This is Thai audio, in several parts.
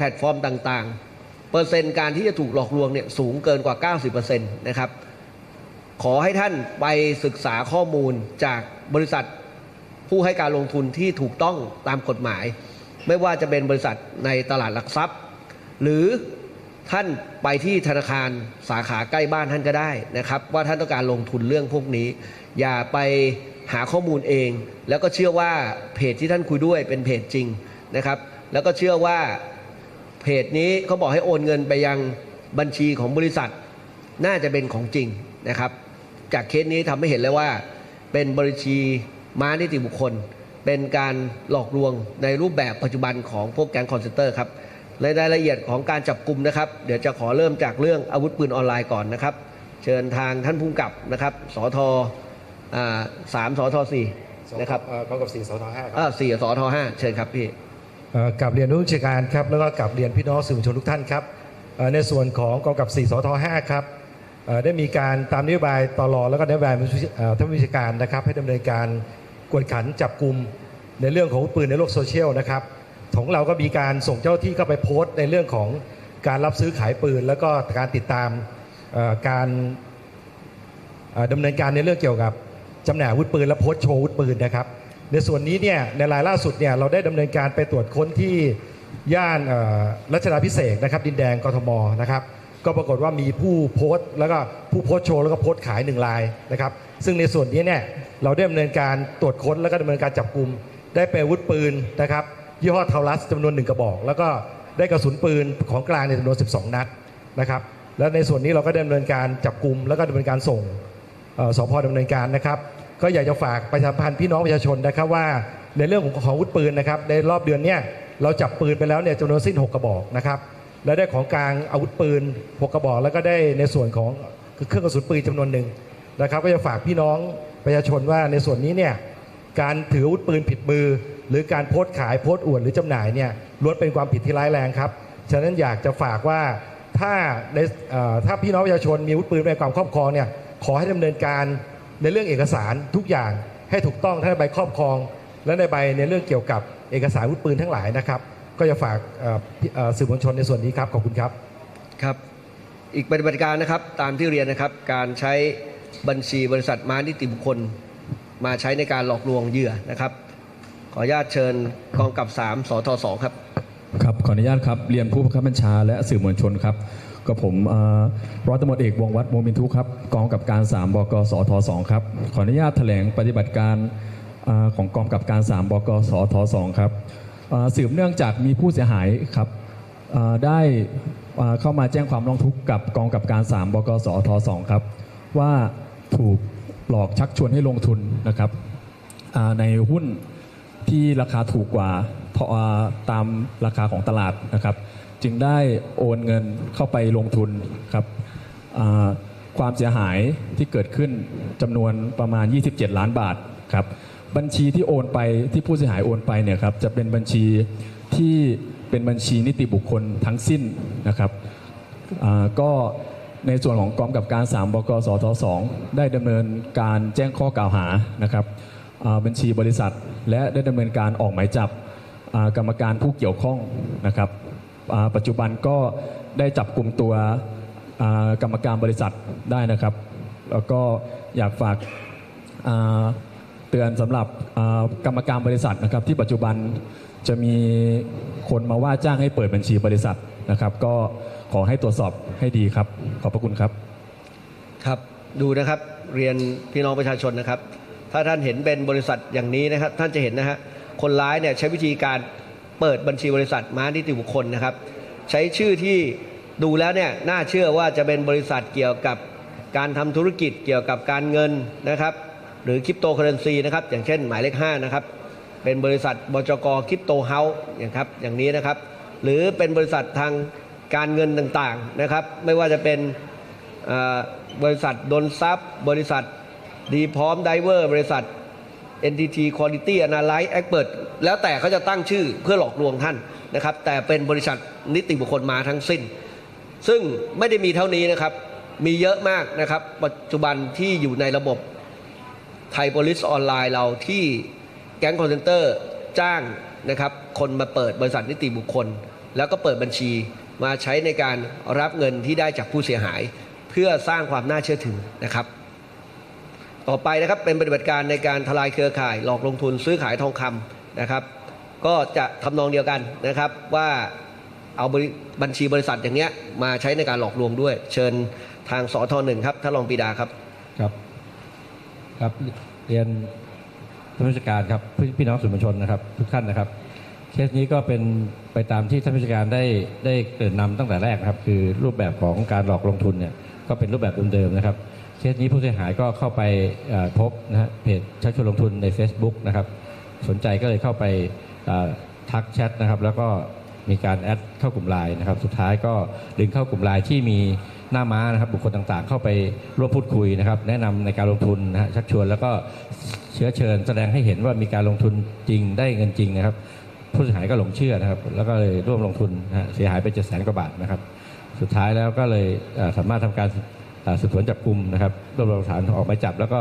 แพลตฟอร์มต่างๆ เปอร์เซ็นต์การที่จะถูกหลอกลวงเนี่ยสูงเกินกว่า 90%นะครับ ขอให้ท่านไปศึกษาข้อมูลจากบริษัทผู้ให้การลงทุนที่ถูกต้องตามกฎหมาย ไม่ว่าจะเป็นบริษัทในตลาดหลักทรัพย์ หรือท่านไปที่ธนาคารสาขาใกล้บ้านท่านก็ได้นะครับ ว่าท่านต้องการลงทุนเรื่องพวกนี้ อย่าไปหาข้อมูลเอง แล้วก็เชื่อว่าเพจที่ท่านคุยด้วยเป็นเพจจริงนะครับ แล้วก็เชื่อว่า เพจนี้เขาบอกให้โอนเงินไปยังบัญชีของบริษัท น่าจะเป็นของจริงนะครับ จากเคสนี้ทำให้เห็นเลยว่า เป็นบัญชีม้านิติบุคคล เป็นการหลอกลวงในรูปแบบปัจจุบันของพวกแก๊งคอนเซนเตอร์ครับในรายละเอียดของการจับกลุ่มนะครับ เดี๋ยวจะขอเริ่มจากเรื่องอาวุธปืนออนไลน์ก่อนนะครับ เชิญทางท่านผู้กำกับนะครับสทอ่าสามสทสี่นะครับเอ่อกองกับสี่สทห้าคอ่ารับสี่สทห้าเชิญครับพี่เอ่อ กับเรียนผู้บัญชการครับแล้วก็กับเรียนพี่น้องสื่อมวลชนทุกท่านครับในส่วนของกองกับสี่สทห้าครับได้มีการตามนโยบายตลอแล้วก็นโยบายท่านผู้บัญชาการนะครับ ให้ดำเนินการกวดขันจับกลุ่มในเรื่องของอาวุธปืนในโลกโซเชียลนะครับของเราก็มีการส่งเจ้าที่เข้าไปโพสต์ในเรื่องของการรับซื้อขายปืน แล้วก็การติดตามการเอ่อดำเนินการในเรื่องเกี่ยวกับจำหน่ายอาวุธปืนและโพสต์โชว์อาวุธปืนนะครับ ในส่วนนี้เนี่ยในรายล่าสุดเนี่ยเราได้ดำเนินการไปตรวจค้นที่ย่านรัชดาพิเศษกนะครับ ดินแดงกทมนะครับ ก็ปรากฏว่ามีผู้โพสต์ แล้วก็ผู้โพสต์โชว์แล้วก็โพสต์ขายหนึ่งรายนะครับ ซึ่งในส่วนนี้เนี่ยเราได้ดำเนินการตรวจค้นแล้วก็ดำเนินการจับกลุ่มได้เป็นอาวุธปืนนะครับยี่ห้อเทารัสจำนวนหนึ่งกระบอก แล้วก็ได้กระสุนปืนของกลางในจำนวน 12 นัดนะครับ และในส่วนนี้เราก็ดำเนินการจับกลุ่มแล้วก็ดำเนินการส่งสพดำเนินการนะครับ ก็อยากจะฝากประชาพันธ์พี่น้องประชาชนนะครับว่าในเรื่องของของอาวุธปืนนะครับในรอบเดือนเนี้ยเราจับปืนไปแล้วเนี่ยจำนวนสิ้น 6 กระบอกนะครับและได้ของกลางอาวุธปืน 6 กระบอก แล้วก็ได้ในส่วนของเครื่องกระสุนปืนจำนวนหนึ่งนะครับ ก็จะฝากพี่น้องประชาชนว่าในส่วนนี้เนี่ยการถืออาวุธปืนผิดมือ หรือการโพสต์ขายโพสต์อวดหรือจำหน่ายเนี่ยล้วนเป็นความผิดที่ร้ายแรงครับฉะนั้นอยากจะฝากว่าถ้าในเอ่อถ้าพี่น้องประชาชนมีอาวุธปืนในความครอบครองเนี่ยขอให้ดำเนินการ ในเรื่องเอกสารทุกอย่างให้ถูกต้องทั้งในใบครอบครอง และในใบในเรื่องเกี่ยวกับเอกสารอาวุธปืนทั้งหลายนะครับ ก็จะฝากเอ่อพี่เอ่อสื่อมวลชนในส่วนนี้ครับขอบคุณครับครับอีกปฏิบัติการนะครับตามที่เรียนนะครับ การใช้บัญชีบริษัทม้านิติบุคคล มาใช้ในการหลอกลวงเหยื่อนะครับ ขออนุญาตเชิญกองกับ 3สทสครับครับขออนุญาตครับเรียนผู้บังคับบัญชาและสื่อมวลชนครับ กับผมร้อยตำรวจเอกวงวัฒน์โมมินทุครับกองกับการ 3 บกสท2ครับขออนุญาตแถลงปฏิบัติการอของกองกับการ 3 บกสท2ครับสืบเนื่องจากมีผู้เสียหายครับได้เข้ามาแจ้งความร้องทุกข์กับกองกับการ 3 บกสท2ครับว่าถูกหลอกชักชวนให้ลงทุนนะครับในหุ้นที่ราคาถูกกว่าพออ่าตามราคาของตลาดนะครับ จึงได้โอนเงินเข้าไปลงทุนครับความเสียหายที่เกิดขึ้นจำนวนประมาณ 27 ล้านบาทครับบัญชีที่โอนไปที่ผู้เสียหายโอนไปเนี่ยครับจะเป็นบัญชีที่เป็นบัญชีนิติบุคคลทั้งสิ้นนะครับก็ในส่วนของกองกับการ 3 บกสท2ได้ดำเนินการแจ้งข้อกล่าวหานะครับบัญชีบริษัท และได้ดำเนินการออกหมายจับกรรมการผู้เกี่ยวข้องนะครับ ปัจจุบันก็ได้จับกลุ่มตัวกรรมการบริษัทได้นะครับ แล้วก็อยากฝากาเตือนสำหรับกรรมการบริษัทนะครับ ที่ปัจจุบันจะมีคนมาว่าจ้างให้เปิดบัญชีบริษัทนะครับ ก็ขอให้ตรวจสอบให้ดีครับ ขอบพระคุณครับครับดูนะครับเรียนพี่น้องประชาชนนะครับ ถ้าท่านเห็นเป็นบริษัทอย่างนี้นะครับ ท่านจะเห็นนะฮะคนร้ายเนี่ยใช้วิธีการ เปิดบัญชีบริษัทม้านิติบุคคลนะครับ ใช้ชื่อที่ดูแล้วเนี่ยน่าเชื่อว่าจะเป็นบริษัทเกี่ยวกับการทำธุรกิจเกี่ยวกับการเงินนะครับหรือคริปโตเคอเรนซีนะครับอย่างเช่นหมายเลข5นะครับเป็นบริษัทบจกคริปโตเฮาส์อย่างครับอย่างนี้นะครับ หรือเป็นบริษัททางการเงินต่างๆนะครับ ไม่ว่าจะเป็นบริษัทดนทรัพย์ บริษัทดีพร้อมไดเวอร์ บริษัท NTT Quality Analyze Expert แล้วแต่เขาจะตั้งชื่อเพื่อหลอกลวงท่านนะครับ แต่เป็นบริษัทนิติบุคคลมาทั้งสิ้น ซึ่งไม่ได้มีเท่านี้นะครับ มีเยอะมากนะครับ ปัจจุบันที่อยู่ในระบบไทย Police ออนไลน์เราที่แก๊งคอนเซนเตอร์จ้างนะครับ คนมาเปิดบริษัทนิติบุคคล แล้วก็เปิดบัญชีมาใช้ในการรับเงินที่ได้จากผู้เสียหาย เพื่อสร้างความน่าเชื่อถือนะครับ ต่อไปนะครับเป็นปฏิบัติการในการทลายเครือข่าย หลอกลงทุนซื้อขายทองคำนะครับ ก็จะทำนองเดียวกันนะครับว่าเอาบ,บัญชีบริษัทอย่างเงี้ยมาใช้ในการหลอกลวงด้วย เชิญทางสอทหนึ่งครับท่านรองปีดาครับครับครับเรียนท่านผู้จัดการครับพี่พี่น้องสื่อมวลชนนะครับ ทุกท่านนะครับเคสนี้ก็เป็นไปตามที่ท่านผู้จัดการได้ได้เกริ่นนำตั้งแต่แรกนะครับ คือรูปแบบของการหลอกลงทุนเนี่ยก็เป็นรูปแบบเดิมๆนะครับ เคสนี้ผู้เสียหายก็เข้าไปพบนะฮะเพจชักชวนลงทุนใน Facebook นะครับสนใจก็เลยเข้าไปทักแชทนะครับ แล้วก็มีการแอดเข้ากลุ่มไลน์นะครับ สุดท้ายก็ดึงเข้ากลุ่มไลน์ที่มีหน้าม้านะครับ บุคคลต่างๆ เข้าไปร่วมพูดคุยนะครับ แนะนำในการลงทุนนะฮะชักชวนแล้วก็เชื้อเชิญ แสดงให้เห็นว่ามีการลงทุนจริงได้เงินจริงนะครับ ผู้เสียหายก็หลงเชื่อนะครับ แล้วก็เลยร่วมลงทุนนะฮะเสียหายไปเจ็ดแสนกว่าบาทนะครับ สุดท้ายแล้วก็เลยสามารถทำการ สืบสวนจับกลุ่มนะครับรวบรวมหลักฐานออกหมายจับ แล้วก็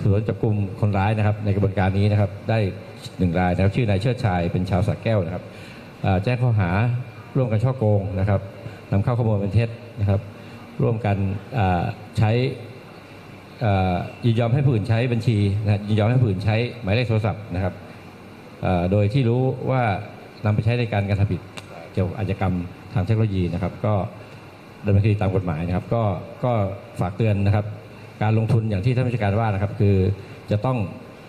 สืบสวนจับกลุ่มคนร้ายนะครับ ในกระบวนการนี้นะครับได้หนึ่งรายนะครับชื่อนายเชิดชายเป็นชาวสระแก้วนะครับแจ้งข้อหาร่วมกันช่อโกงนะครับนำเข้าข้อมูลเป็นเท็จนะครับ ร่วมกันใช้ยินยอมให้ผู้อื่นใช้บัญชีนะยินยอมให้ผู้อื่นใช้หมายเลขโทรศัพท์นะครับโดยที่รู้ว่านำไปใช้ในการกระทำผิดเกี่ยวกับอาชญากรรมทางเทคโนโลยีนะครับ ก็ ดำเนินคดีตามกฎหมายนะครับ ก็ก็ฝากเตือนนะครับ การลงทุนอย่างที่ท่านผู้จัดการว่านะครับ คือจะต้อง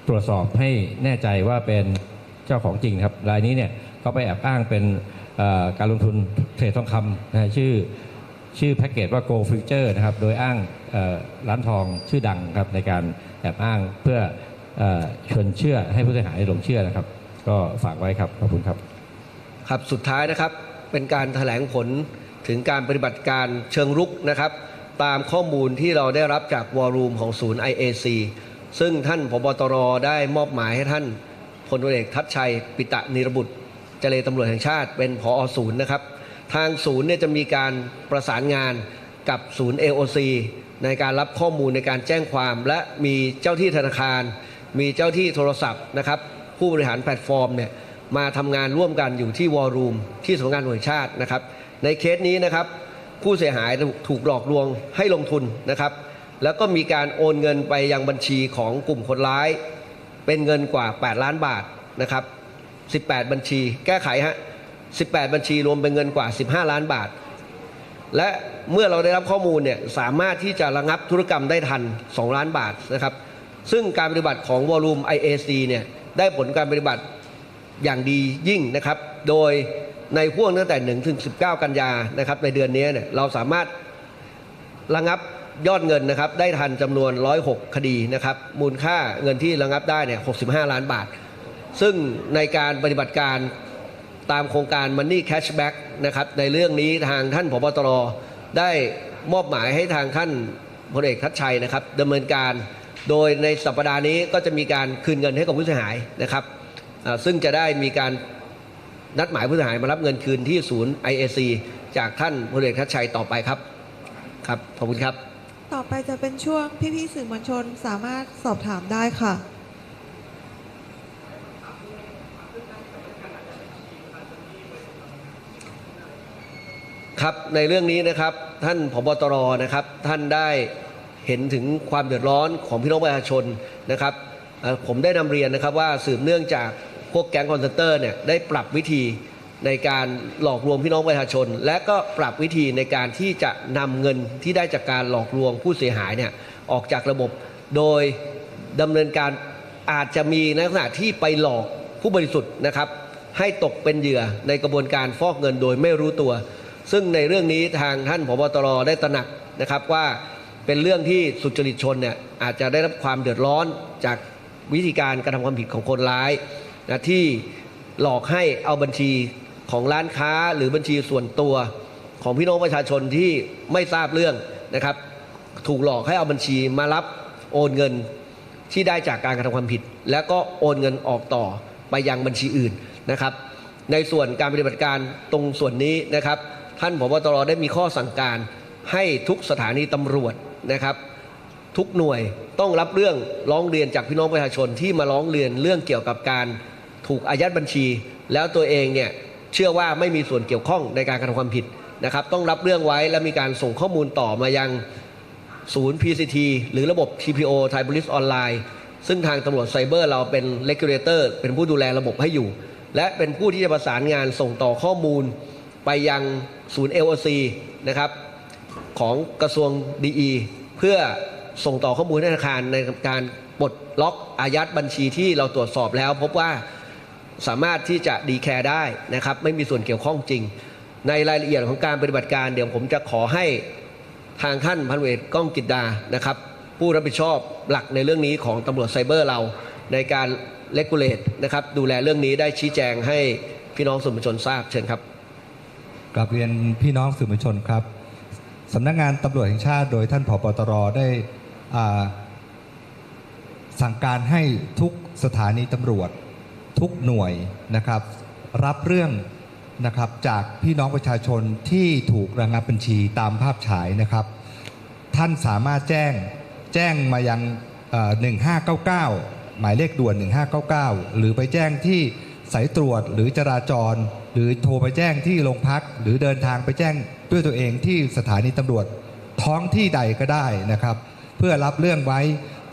ตรวจสอบให้แน่ใจว่าเป็นเจ้าของจริงครับรายนี้เนี่ยเขาไปแอบอ้างเป็นการลงทุนเทรดทองคำนะฮะชื่อชื่อแพ็กเกจว่า Go Future นะครับ โดยอ้างร้านทองชื่อดังครับในการแอบอ้างเพื่ออชวนเชื่อให้ผู้เสียหายหลงเชื่อนะครับ ก็ฝากไว้ครับ ขอบคุณครับ ครับสุดท้ายนะครับเป็นการแถลงผล ถึงการปฏิบัติการเชิงรุกนะครับ ตามข้อมูลที่เราได้รับจากวอลลุ่มของศูนย์ IAC ซึ่งท่านพบตรได้มอบหมายให้ท่านพลตเอกทัชชัย ปิตะนิรบุตร เจรตำรวจแห่งชาติเป็นผอศูนย์นะครับ ทางศูนย์เนี่ยจะมีการประสานงานกับศูนย์ AOC ในการรับข้อมูลในการแจ้งความ และมีเจ้าที่ธนาคาร มีเจ้าที่โทรศัพท์นะครับ ผู้บริหารแพลตฟอร์มเนี่ยมาทำงานร่วมกันอยู่ที่วอลลุ่มที่สำนักงานตำรวจแห่งชาตินะครับ ในเคสนี้นะครับผู้เสียหายถูกหลอกลวงให้ลงทุนนะครับ แล้วก็มีการโอนเงินไปยังบัญชีของกลุ่มคนร้าย เป็นเงินกว่า 8 ล้านบาทนะครับ 18 บัญชี แก้ไขฮะ 18 บัญชีรวมเป็นเงินกว่า 15 ล้านบาท และเมื่อเราได้รับข้อมูลเนี่ยสามารถที่จะระงับธุรกรรมได้ทัน 2 ล้านบาทนะครับ ซึ่งการปฏิบัติของวอลลุ่ม IAC เนี่ยได้ผลการปฏิบัติอย่างดียิ่งนะครับ โดย ในห่วงตั้งแต่1ถึง19 กันยานะครับในเดือนนี้เนี่ยเราสามารถระงับยอดเงินนะครับได้ทันจำนวน 106 คดีนะครับมูลค่าเงินที่ระงับได้เนี่ย65 ล้านบาท ซึ่งในการปฏิบัติการตามโครงการ Money Cashback นะครับในเรื่องนี้ทางท่านผบตรได้มอบหมายให้ทางท่านพลเอกทัชชัยนะครับดำเนินการโดยในสัปดาห์นี้ก็จะมีการคืนเงินให้กับผู้เสียหายนะครับซึ่งจะได้มีการ นัดหมายผู้เสียหายมารับเงินคืนที่ศูนย์ IAC จากท่านพลเอกทัชชัยต่อไปครับ ครับ ขอบคุณครับ ต่อไปจะเป็นช่วงพี่ๆสื่อมวลชนสามารถสอบถามได้ค่ะ ครับในเรื่องนี้นะครับท่านผบตรนะครับ ท่านได้เห็นถึงความเดือดร้อนของพี่น้องประชาชนนะครับเอ่อผมได้นำเรียนนะครับว่าสืบเนื่องจาก พวกแก๊งคอนเซนเตอร์เนี่ยได้ปรับวิธีในการหลอกลวงพี่น้องประชาชน และก็ปรับวิธีในการที่จะนำเงินที่ได้จากการหลอกลวงผู้เสียหายเนี่ยออกจากระบบ โดยดำเนินการอาจจะมีในลักษณะที่ไปหลอกผู้บริสุทธิ์นะครับ ให้ตกเป็นเหยื่อในกระบวนการฟอกเงินโดยไม่รู้ตัว ซึ่งในเรื่องนี้ทางท่านผบตรได้ตระหนักนะครับว่าเป็นเรื่องที่สุจริตชนเนี่ยอาจจะได้รับความเดือดร้อนจากวิธีการกระทำความผิดของคนร้าย นะที่หลอกให้เอาบัญชีของร้านค้าหรือบัญชีส่วนตัวของพี่น้องประชาชนที่ไม่ทราบเรื่องนะครับ ถูกหลอกให้เอาบัญชีมารับโอนเงินที่ได้จากการกระทำความผิด แล้วก็โอนเงินออกต่อไปยังบัญชีอื่นนะครับ ในส่วนการปฏิบัติการตรงส่วนนี้นะครับ ท่านผบตรได้มีข้อสั่งการให้ทุกสถานีตำรวจนะครับ ทุกหน่วยต้องรับเรื่องร้องเรียนจากพี่น้องประชาชนที่มาร้องเรียนเรื่องเกี่ยวกับการ ถูกอายัดบัญชี แล้วตัวเองเนี่ยเชื่อว่าไม่มีส่วนเกี่ยวข้องในการกระทำความผิดนะครับ ต้องรับเรื่องไว้และมีการส่งข้อมูลต่อมายังศูนย์ PCT หรือระบบ TPO Thai Police Online ซึ่งทางตำรวจไซเบอร์เราเป็น regulator เป็นผู้ดูแลระบบให้อยู่ และเป็นผู้ที่จะประสานงานส่งต่อข้อมูล ไปยังศูนย์ LOC นะครับของกระทรวงดีเพื่อส่งต่อข้อมูลธนาคารในการปลดล็อกอายัดบัญชีที่เราตรวจสอบแล้ว พบว่า สามารถที่จะดีแคร์ได้นะครับ ไม่มีส่วนเกี่ยวข้องจริง ในรายละเอียดของการปฏิบัติการ เดี๋ยวผมจะขอให้ทางท่านพันเวทก้องกิจดานะครับ ผู้รับผิดชอบหลักในเรื่องนี้ของตำรวจไซเบอร์เราในการเลกูเลตนะครับดูแลเรื่องนี้ได้ชี้แจงให้พี่น้องสื่อมวลชนทราบเชิญครับกลับเรียนพี่น้องสื่อมวลชนครับสำนักงานตำรวจแห่งชาติ โดยท่านผบตรได้สั่งการให้ทุกสถานีตำรวจ ทุกหน่วยนะครับ รับเรื่องนะครับจากพี่น้องประชาชนที่ถูกระงับบัญชีตามภาพฉายนะครับ ท่านสามารถแจ้งแจ้งมายัง 1599 หมายเลขด่วน 1599 หรือไปแจ้งที่สายตรวจหรือจราจร หรือโทรไปแจ้งที่โรงพัก หรือเดินทางไปแจ้งด้วยตัวเองที่สถานีตำรวจท้องที่ใดก็ได้นะครับ เพื่อรับเรื่องไว้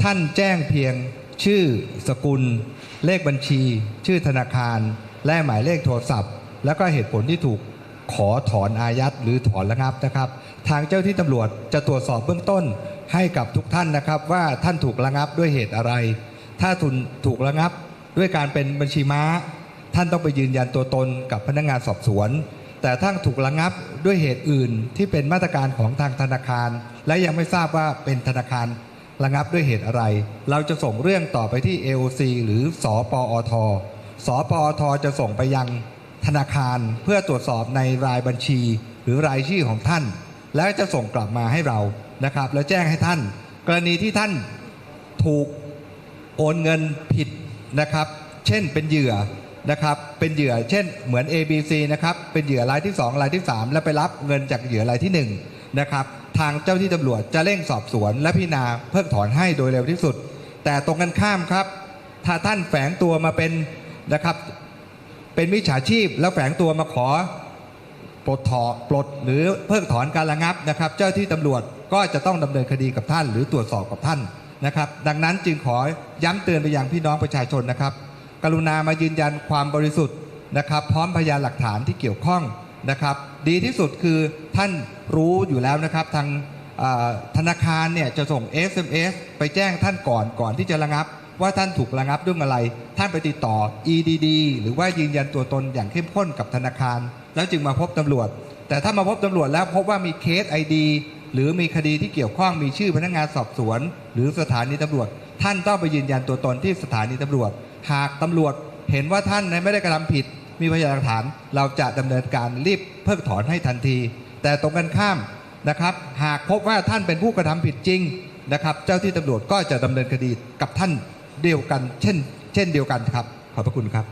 ท่านแจ้งเพียง ชื่อ สกุล เลขบัญชี ชื่อธนาคาร และหมายเลขโทรศัพท์ แล้วก็เหตุผลที่ถูกขอถอนอายัดหรือถอนระงับนะครับ ทางเจ้าที่ตำรวจจะตรวจสอบเบื้องต้นให้กับทุกท่านนะครับ ว่าท่านถูกระงับด้วยเหตุอะไร ถ้าทุนถูกระงับด้วยการเป็นบัญชีม้า ท่านต้องไปยืนยันตัวตนกับพนักงานสอบสวน แต่ถ้าถูกระงับด้วยเหตุอื่นที่เป็นมาตรการของทางธนาคาร และยังไม่ทราบว่าเป็นธนาคาร ระงับด้วยเหตุอะไร เราจะส่งเรื่องต่อไปที่ AOC หรือสอปอทสอปอทจะส่งไปยังธนาคารเพื่อตรวจสอบในรายบัญชี หรือรายชื่อของท่าน แล้วจะส่งกลับมาให้เรานะครับ แล้วแจ้งให้ท่าน กรณีที่ท่านถูกโอนเงินผิดนะครับ เช่นเป็นเหยื่อนะครับ เป็นเหยื่อ เช่น เหมือน ABC นะครับ เป็นเหยื่อรายที่ 2 รายที่ 3 แล้วไปรับเงินจากเหยื่อรายที่ 1 นะครับ ทางเจ้าที่ตำรวจจะเร่งสอบสวน และพิจารณาเพิกถอนให้โดยเร็วที่สุด แต่ตรงกันข้ามครับ ถ้าท่านแฝงตัวมาเป็นนะครับ เป็นมิจฉาชีพแล้วแฝงตัวมาขอปลดถอนปลดหรือเพิกถอนการระงับนะครับ เจ้าที่ตำรวจก็จะต้องดำเนินคดีกับท่าน หรือตรวจสอบกับท่านนะครับ ดังนั้นจึงขอย้ำเตือนไปยังพี่น้องประชาชนนะครับ กรุณามายืนยันความบริสุทธิ์นะครับ พร้อมพยานหลักฐานที่เกี่ยวข้อง นะครับ ดีที่สุดคือท่านรู้อยู่แล้วนะครับ ทางธนาคารเนี่ยจะส่ง SMS ไปแจ้งท่านก่อนก่อนที่จะระงับ ว่าท่านถูกระงับด้วยอะไร ท่านไปติดต่อ EDD หรือว่ายืนยันตัวตนอย่างเข้มข้นกับธนาคาร แล้วจึงมาพบตำรวจ แต่ถ้ามาพบตำรวจแล้วพบว่ามีเคส ID หรือมีคดีที่เกี่ยวข้องมีชื่อพนักงานสอบสวน หรือสถานีตำรวจ ท่านต้องไปยืนยันตัวตนที่สถานีตำรวจ หากตำรวจเห็นว่าท่านไม่ได้กระทำผิด มีพยานหลักฐานเราจะดำเนินการรีบเพิกถอนให้ทันที แต่ตรงกันข้ามนะครับ หากพบว่าท่านเป็นผู้กระทำผิดจริงนะครับ เจ้าที่ตำรวจก็จะดำเนินคดีกับท่านเดียวกัน เช่น เช่นเดียวกันครับ ขอบพระคุณครับ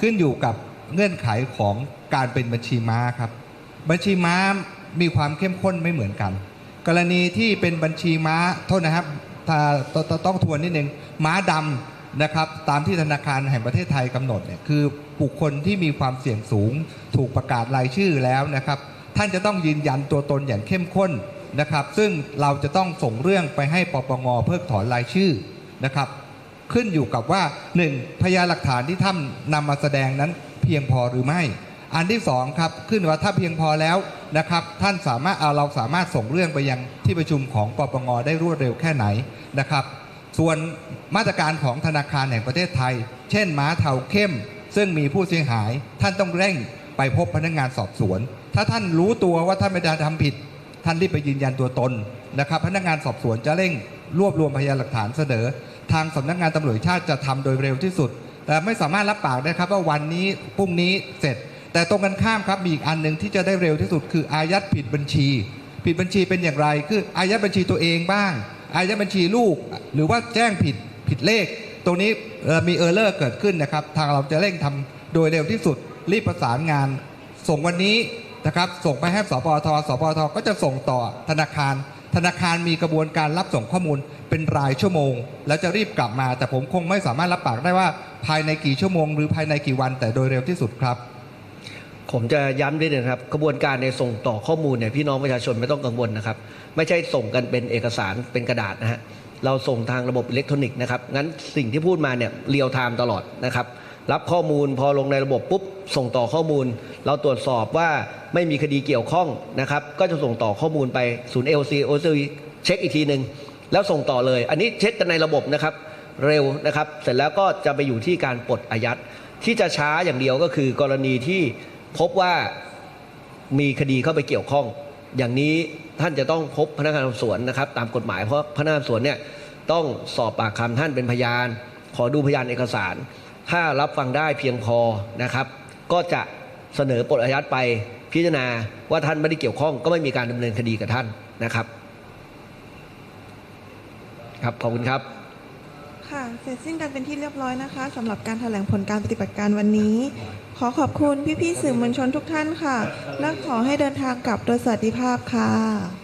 ขึ้นอยู่กับเงื่อนไขของการเป็นบัญชีม้าครับ บัญชีม้า มีความเข้มข้นไม่เหมือนกัน กรณีที่เป็นบัญชีม้าโทษนะครับถ้าต้องทวนนิดนึงม้าดำนะครับตามที่ธนาคารแห่งประเทศไทยกำหนดเนี่ยคือบุคคลที่มีความเสี่ยงสูง ถูกประกาศรายชื่อแล้วนะครับ ท่านจะต้องยืนยันตัวตนอย่างเข้มข้นนะครับ ซึ่งเราจะต้องส่งเรื่องไปให้ปปงเพิกถอนรายชื่อนะครับ ขึ้นอยู่กับว่า 1. พยานหลักฐานที่ท่านนำมาแสดงนั้นเพียงพอหรือไม่ อันที่สองครับขึ้นว่าถ้าเพียงพอแล้ว นะครับ ท่านสามารถเราสามารถส่งเรื่องไปยังที่ประชุมของปปงได้รวดเร็วแค่ไหนนะครับ ส่วนมาตรการของธนาคารแห่งประเทศไทย เช่น ม้าเทาเข้ม ซึ่งมีผู้เสียหาย ท่านต้องเร่งไปพบพนักงานสอบสวน ถ้าท่านรู้ตัวว่าท่านไม่ได้ทำผิด ท่านรีบไปยืนยันตัวตนนะครับ พนักงานสอบสวนจะเร่งรวบรวมพยานหลักฐานเสนอ ทางสำนักงานตำรวจชาติจะทำโดยเร็วที่สุด แต่ไม่สามารถรับปากได้ครับว่าวันนี้พรุ่งนี้เสร็จ แต่ตรงกันข้ามครับมีอีกอันหนึ่งที่จะได้เร็วที่สุดคืออายัดผิดบัญชี ผิดบัญชีเป็นอย่างไร คืออายัดบัญชีตัวเองบ้าง อายัดบัญชีลูก หรือว่าแจ้งผิดผิดเลข ตรงนี้มีเออร์เลอร์เกิดขึ้นนะครับ ทางเราจะเร่งทำโดยเร็วที่สุด รีบประสานงาน ส่งวันนี้นะครับ ส่งไปให้สปทสปทก็จะส่งต่อธนาคาร ธนาคารมีกระบวนการรับส่งข้อมูลเป็นรายชั่วโมง แล้วจะรีบกลับมา แต่ผมคงไม่สามารถรับปากได้ว่าภายในกี่ชั่วโมง หรือภายในกี่วันแต่โดยเร็วที่สุดครับ ผมจะย้ำด้วยนะครับกระบวนการในส่งต่อข้อมูลเนี่ยพี่น้องประชาชนไม่ต้องกังวลนะครับ ไม่ใช่ส่งกันเป็นเอกสารเป็นกระดาษนะฮะเราส่งทางระบบอิเล็กทรอนิกส์นะครับงั้นสิ่งที่พูดมาเนี่ยเรียลไทม์ตลอดนะครับรับข้อมูลพอลงในระบบปุ๊บส่งต่อข้อมูล เราตรวจสอบว่าไม่มีคดีเกี่ยวข้องนะครับก็จะส่งต่อข้อมูลไปศูนย์ LC OC เช็คอีกทีหนึ่งแล้วส่งต่อเลย อันนี้เช็คกันในระบบนะครับเร็วนะครับ เสร็จแล้วก็จะไปอยู่ที่การปลดอายัดที่จะช้าอย่างเดียวก็คือกรณีที่ พบว่ามีคดีเข้าไปเกี่ยวข้อง อย่างนี้ท่านจะต้องพบพนักงานสอบสวนนะครับ ตามกฎหมายเพราะพนักงานสอบสวนเนี่ยต้องสอบปากคำท่านเป็นพยาน ขอดูพยานเอกสาร ถ้ารับฟังได้เพียงพอนะครับ ก็จะเสนอปลดอายัดไปพิจารณาว่าท่านไม่ได้เกี่ยวข้อง ก็ไม่มีการดำเนินคดีกับท่านนะครับ ครับขอบคุณครับ ค่ะ เสร็จสิ้นกันเป็นที่เรียบร้อยนะคะสำหรับการแถลงผลการปฏิบัติการวันนี้ ขอขอบคุณพี่ๆสื่อมวลชนทุกท่านค่ะ และขอให้เดินทางกลับโดยสวัสดิภาพค่ะ